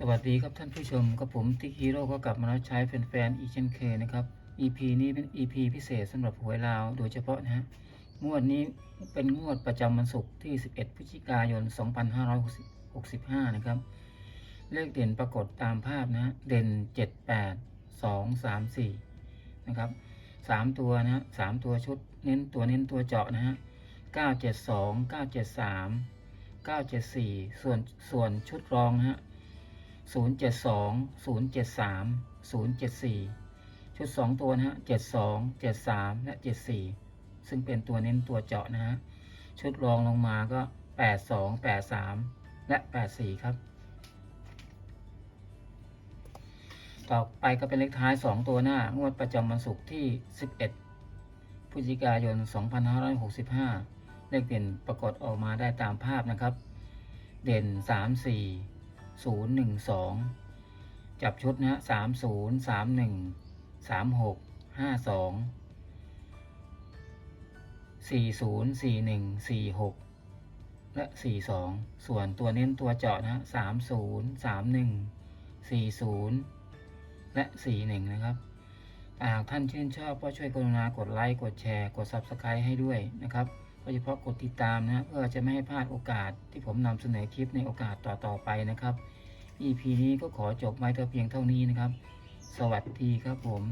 สวัสดีครับท่านผู้ชมกับผมติ๊กฮีโร่ก็กลับมาแล้วใช้แฟนๆอีกเช่นเคยนะครับ EP นี้เป็น EP พิเศษสำหรับหวยลาวโดยเฉพาะนะฮะงวดนี้เป็นงวดประจำวันศุกร์ที่ 11 พฤศจิกายน 2565 นะครับ เลขเด่นปรากฏตามภาพนะฮะเด่น 7 8 2 3 4 นะครับ 3 ตัวนะฮะ3ตัวชุดเน้นตัวเน้นตัวเจาะนะฮะ 972 973 974 ส่วนส่วนชุดรองนะฮะ 072 073 074 ชุด 2 ตัวนะฮะ 72 73 และ 74 ซึ่งเป็นตัวเน้นตัวเจาะนะฮะ ชุดรองลงมาก็ 82 83 และ 84 ครับ ต่อไปก็เป็นเลขท้าย 2 ตัวหน้า งวดประจำวันศุกร์ที่ 11 พฤศจิกายน 2565 เลขเด่นปรากฏออกมาได้ตามภาพนะครับ เด่น 3 4 0 1 2จับชุดนะฮะ3 0 3 1 3 6 5 2 4 0 4 1 4 6และ 4 2 ส่วนตัวเน้นตัวเจาะนะ3 0 3 1 4 0 และ 4 1 นะครับหากท่านชื่นชอบก็ช่วยกรุณากดไลค์ กดแชร์ กด Subscribe ให้ด้วยนะครับ ยเฉพาะกดติดตามนะเพื่อจะไม่ให้พลาดโอกาสที่ผมนำเสนอคลิปในโอกาสต่อๆไปนะครับ EP นี้ก็ขอจบไว้แต่เพียงเท่านี้นะครับ สวัสดีครับผม